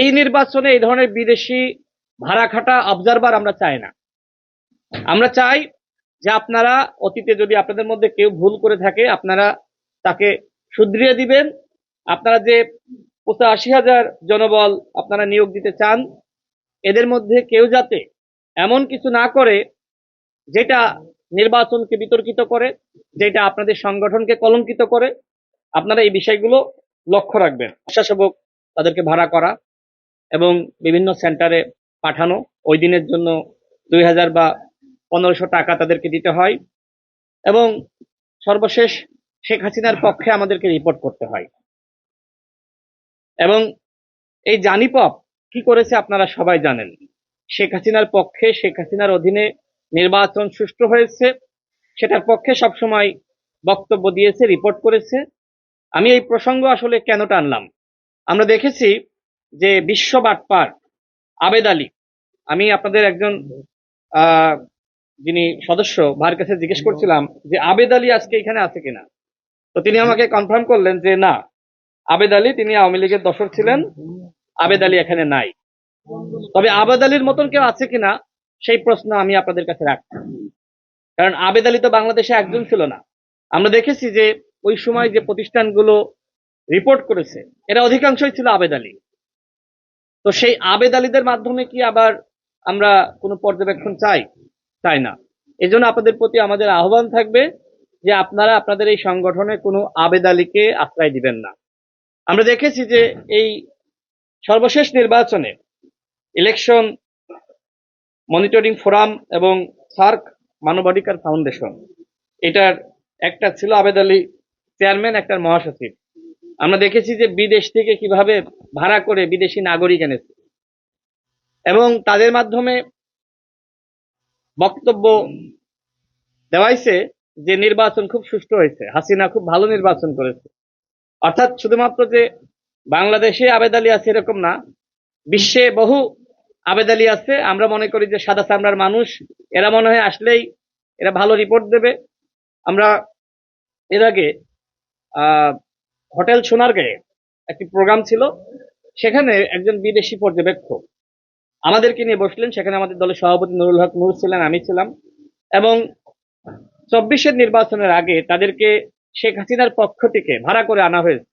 এই নির্বাচনে এই ধরনের বিদেশি ভাড়া খাটা অবজারভার আমরা চাই না। আমরা চাই যে আপনারা অতীতে যদি আপনাদের মধ্যে কেউ ভুল করে থাকে, আপনারা তাকে শুধরিয়ে দিবেন। আপনারা যে পঁচাশি হাজার জনবল আপনারা নিয়োগ দিতে চান, এদের মধ্যে কেউ যাতে এমন কিছু না করে যেটা নির্বাচনকে বিতর্কিত করে, যেটা আপনাদের সংগঠনকে কলঙ্কিত করে, আপনারা এই বিষয়গুলো লক্ষ্য রাখবেন। স্বেচ্ছাসেবক তাদেরকে ভাড়া করা এবং বিভিন্ন সেন্টারে পাঠানো। ওই দিনের জন্য দুই হাজার বা পনেরোশো টাকা তাদেরকে দিতে হয় এবং সর্বশেষ শেখ হাসিনার পক্ষে আমাদেরকে রিপোর্ট করতে হয়। এবং এই জানিপপ কি করেছে আপনারা সবাই জানেন। শেখ হাসিনার পক্ষে, শেখ হাসিনার অধীনে নির্বাচন সুষ্ঠু হয়েছে। সেটার পক্ষে সবসময় বক্তব্য দিয়েছে রিপোর্ট করেছে। আমি এই প্রসঙ্গ আসলে কেন টানলাম? আমরা দেখেছি যে বিশ্ব বাটপার আবেদ আলী, আমি আপনাদের একজন যিনি সদস্য, ভাইয়ের কাছে জিজ্ঞেস করছিলাম যে আবেদ আলী আজকে এখানে আছে কিনা? তো তিনি আমাকে কনফার্ম করলেন যে না, আবেদ আলী, তিনি আওয়ামী লীগের দশর ছিলেন, আবেদ আলী এখানে নাই। তবে আবেদ আলীর মতন কেউ আছে কিনা, সেই প্রশ্ন আমি আপনাদের কাছে রাখছি। কারণ আবেদ আলী তো বাংলাদেশে একজন ছিল না। আমরা দেখেছি যে ওই সময় যে প্রতিষ্ঠানগুলো রিপোর্ট করেছে, এরা অধিকাংশই ছিল আবেদ আলী। তো সেই আবেদ আলীদের মাধ্যমে কি আবার আমরা কোনো পর্যবেক্ষণ চাই? চাই না। এই জন্য আপনাদের প্রতি আমাদের আহ্বান থাকবে যে আপনারা আপনাদের এই সংগঠনে কোনো আবেদ আলীকে আশ্রয় দিবেন না। আমরা দেখেছি যে এই সর্বশেষ নির্বাচনে ইলেকশন মনিটরিং ফোরাম এবং সার্ক মানবাধিকার ফাউন্ডেশন, এটার একটা ছিল আবেদ আলী চেয়ারম্যান একটা মহাসচিব। আমরা দেখেছি যে বিদেশ থেকে কীভাবে ভাড়া করে বিদেশি নাগরিক এনেছে। এবং তাদের মাধ্যমে বক্তব্য দেওয়াইছে যে নির্বাচন খুব সুষ্ঠু হয়েছে হাসিনা খুব ভালো নির্বাচন করেছে। অর্থাৎ শুধুমাত্র যে বাংলাদেশে আবেদ আলী আছে এরকম না বিশ্বে বহু আবেদ আলী আছে। আমরা মনে করি যে সাদা চামড়ার মানুষ এরা মনে হয় আসলেই এরা ভালো রিপোর্ট দেবে। আমরা এর আগে আহ, হোটেল সোনারগাঁয়ে একটি প্রোগ্রাম ছিল। সেখানে একজন বিদেশি পর্যবেক্ষক আমাদেরকে নিয়ে বসলেন। সেখানে আমাদের দলের সভাপতি নুরুল হক নুর ছিলেন, আমি ছিলাম। এবং চব্বিশের নির্বাচনের আগে তাদেরকে শেখ হাসিনার পক্ষ থেকে ভাড়া করে আনা হয়েছে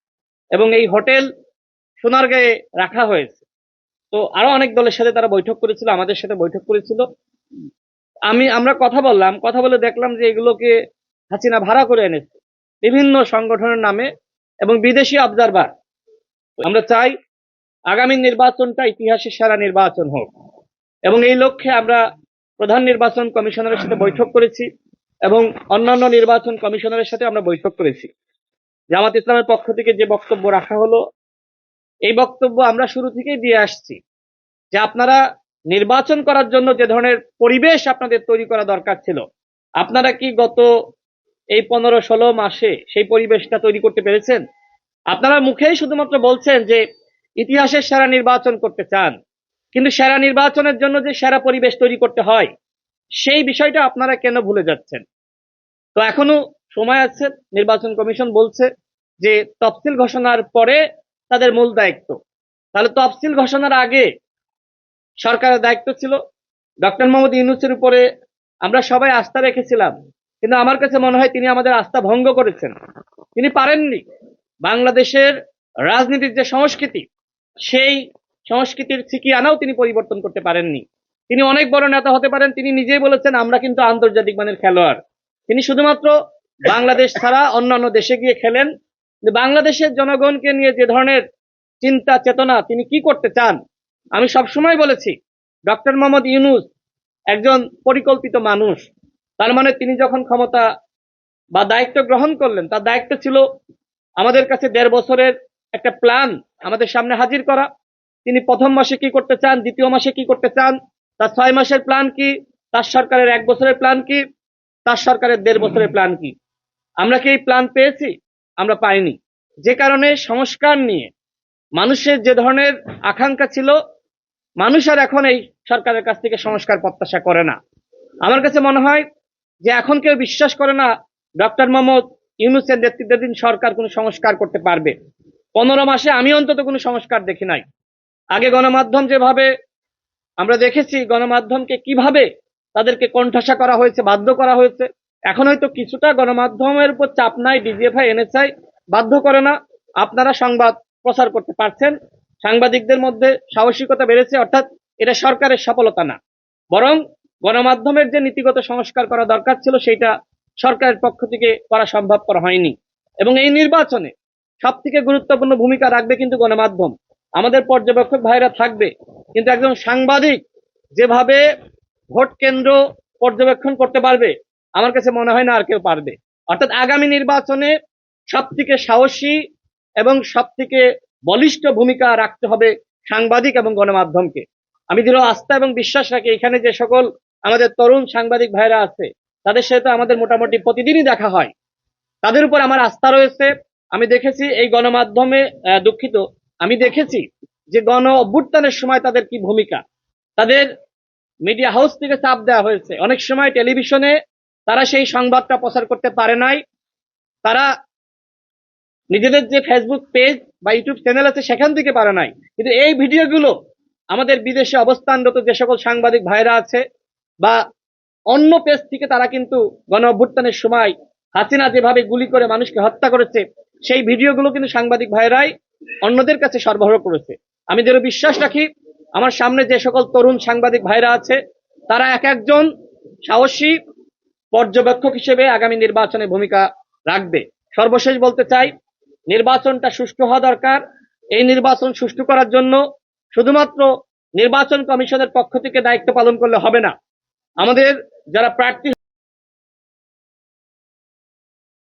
এবং এই হোটেল সোনারগাঁয়ে রাখা হয়েছে। তো আরও অনেক দলের সাথে তারা বৈঠক করেছিল, আমাদের সাথে বৈঠক করেছিল। আমি, আমরা কথা বললাম, কথা বলে দেখলাম যে এগুলোকে হাসিনা ভাড়া করে এনেছে। বিভিন্ন সংগঠনের নামে এবং বিদেশি অবজারভার আমরা চাই আগামী নির্বাচনটা ইতিহাসের সেরা নির্বাচন হোক। এবং এই লক্ষ্যে আমরা প্রধান নির্বাচন কমিশনারের সাথে বৈঠক করেছি এবং অন্যান্য নির্বাচন কমিশনারের সাথে আমরা বৈঠক করেছি। জামাত ইসলামের পক্ষ থেকে যে বক্তব্য রাখা হলো, এই বক্তব্য আমরা শুরু থেকেই দিয়ে আসছি যে আপনারা নির্বাচন করার জন্য যে ধরনের পরিবেশ আপনাদের তৈরি করা দরকার ছিল, আপনারা কি গত এই পনেরো ষোলো মাসে সেই পরিবেশটা তৈরি করতে পেরেছেন? আপনারা মুখেই শুধুমাত্র বলছেন যে ইতিহাসের সেরা নির্বাচন করতে চান, কিন্তু সেরা নির্বাচনের জন্য যে সেরা পরিবেশ তৈরি করতে হয়, সেই বিষয়টা আপনারা কেন ভুলে যাচ্ছেন? তো এখনও সময় আছে, নির্বাচন কমিশন বলছে যে তফসিল ঘোষণার পরে তাদের মূল দায়িত্ব। তাহলে তফসিল ঘোষণার আগে সরকারের দায়িত্ব ছিল। ডক্টর মোহাম্মদ ইউনুসের উপরে আমরা সবাই আস্থা রেখেছিলাম কিন্তু আমার কাছে মনে হয় তিনি আমাদের আস্থা ভঙ্গ করেছেন। তিনি পারেননি। বাংলাদেশের রাজনীতির যে সংস্কৃতি, সেই সংস্কৃতির ছিকি আনাও তিনি পরিবর্তন করতে পারেননি। তিনি অনেক বড় নেতা হতে পারেন, তিনি নিজেই বলেছেন, আমরা কিন্তু আন্তর্জাতিক মানের খেলোয়াড়। তিনি শুধুমাত্র বাংলাদেশ ছাড়া অন্যান্য দেশে গিয়ে খেলেন। বাংলাদেশের জনগণকে নিয়ে যে ধরনের চিন্তা, চেতনা তিনি কি করতে চান, আমি সবসময় বলেছি, ডক্টর মোহাম্মদ ইউনুস একজন পরিকল্পিত মানুষ। তার মানে তিনি যখন ক্ষমতা বা দায়িত্ব গ্রহণ করলেন, তার দায়িত্ব ছিল আমাদের কাছে দেড় বছরের একটা প্ল্যান আমাদের সামনে হাজির করা। তিনি প্রথম মাসে কি করতে চান, দ্বিতীয় মাসে কি করতে চান, তার ছয় মাসের প্ল্যান কি, তার সরকারের এক বছরের প্ল্যান কি, তার সরকারের দেড় বছরের প্ল্যান কি। আমরা কি এই প্ল্যান পেয়েছি? আমরা পাইনি। যে কারণে সংস্কার নিয়ে মানুষের যে ধরনের আকাঙ্ক্ষা ছিল, মানুষ আর এখন এই সরকারের কাছ থেকে সংস্কার প্রত্যাশা করে না। আমার কাছে মনে হয় যে এখন কেউ বিশ্বাস করে না ডক্টর মোহাম্মদ ইউনুসের নেতৃত্বাধীন সরকার কোনো সংস্কার করতে পারবে। পনেরো মাসে আমি অন্তত কোনো সংস্কার দেখি নাই। আগে গণমাধ্যম যেভাবে আমরা দেখেছি, গণমাধ্যমকে কীভাবে তাদেরকে কণ্ঠাসা করা হয়েছে, বাধ্য করা হয়েছে, এখন হয়তো কিছুটা গণমাধ্যমের উপর চাপ নাই ডিজিএফআই এনএসআই বাধ্য করে না। আপনারা সংবাদ প্রচার করতে পারছেন, সাংবাদিকদের মধ্যে সাহসিকতা বেড়েছে, অর্থাৎ এটা সরকারের সফলতা না। বরং গণমাধ্যমের যে নীতিগত সংস্কার করা দরকার ছিল সেটা সরকারের পক্ষ থেকে করা সম্ভবপর হয়নি। এবং এই নির্বাচনে সব থেকে গুরুত্বপূর্ণ ভূমিকা রাখবে কিন্তু গণমাধ্যম। আমাদের পর্যবেক্ষক ভাইরা থাকবে, কিন্তু একজন সাংবাদিক যেভাবে ভোট কেন্দ্র পর্যবেক্ষণ করতে পারবে, আমার কাছে মনে হয় না আর কেউ পারবে। অর্থাৎ আগামী নির্বাচনে সব থেকে সাহসী এবং সব থেকে বলিষ্ঠ ভূমিকা রাখতে হবে সাংবাদিক এবং গণমাধ্যমকে। আমি দৃঢ় আস্থা এবং বিশ্বাস রাখি, এখানে যে সকল আমাদের তরুণ সাংবাদিক ভাইরা আছে, তাদের সাথে আমাদের মোটামুটি প্রতিদিনই দেখা হয়। তাদের উপর আমার আস্থা রয়েছে। আমি দেখেছি এই গণমাধ্যমে দুঃখিত, আমি দেখেছি যে গণ অভ্যুত্থানের সময় তাদের কি ভূমিকা। তাদের মিডিয়া হাউস থেকে চাপ দেওয়া হয়েছে। অনেক সময় টেলিভিশনে তারা সেই সংবাদটা প্রচার করতে পারে নাই। তারা নিজেদের যে ফেসবুক পেজ বা ইউটিউব চ্যানেল আছে, সেখান থেকে পারে নাই। কিন্তু এই ভিডিওগুলো আমাদের বিদেশে অবস্থানরত যে সকল সাংবাদিক ভাইরা আছে বা অন্য পেজ থেকে তারা কিন্তু গণ অভ্যুত্থানের সময় হাসিনা যেভাবে গুলি করে মানুষকে হত্যা করেছে, সেই ভিডিওগুলো কিন্তু সাংবাদিক ভাইরাই অন্যদের কাছে সরবরাহ করেছে। আমি যেন বিশ্বাস রাখি, আমার সামনে যে সকল তরুণ সাংবাদিক ভাইরা আছে, তারা এক একজন সাহসী পর্যবেক্ষক হিসেবে আগামী নির্বাচনে ভূমিকা রাখবে। সর্বশেষ বলতে চাই, নির্বাচনটা সুষ্ঠু হওয়া দরকার। এই নির্বাচন সুষ্ঠু করার জন্য শুধুমাত্র নির্বাচন কমিশনের পক্ষ থেকে দায়িত্ব পালন করলে হবে না। আমাদের যারা প্রার্থী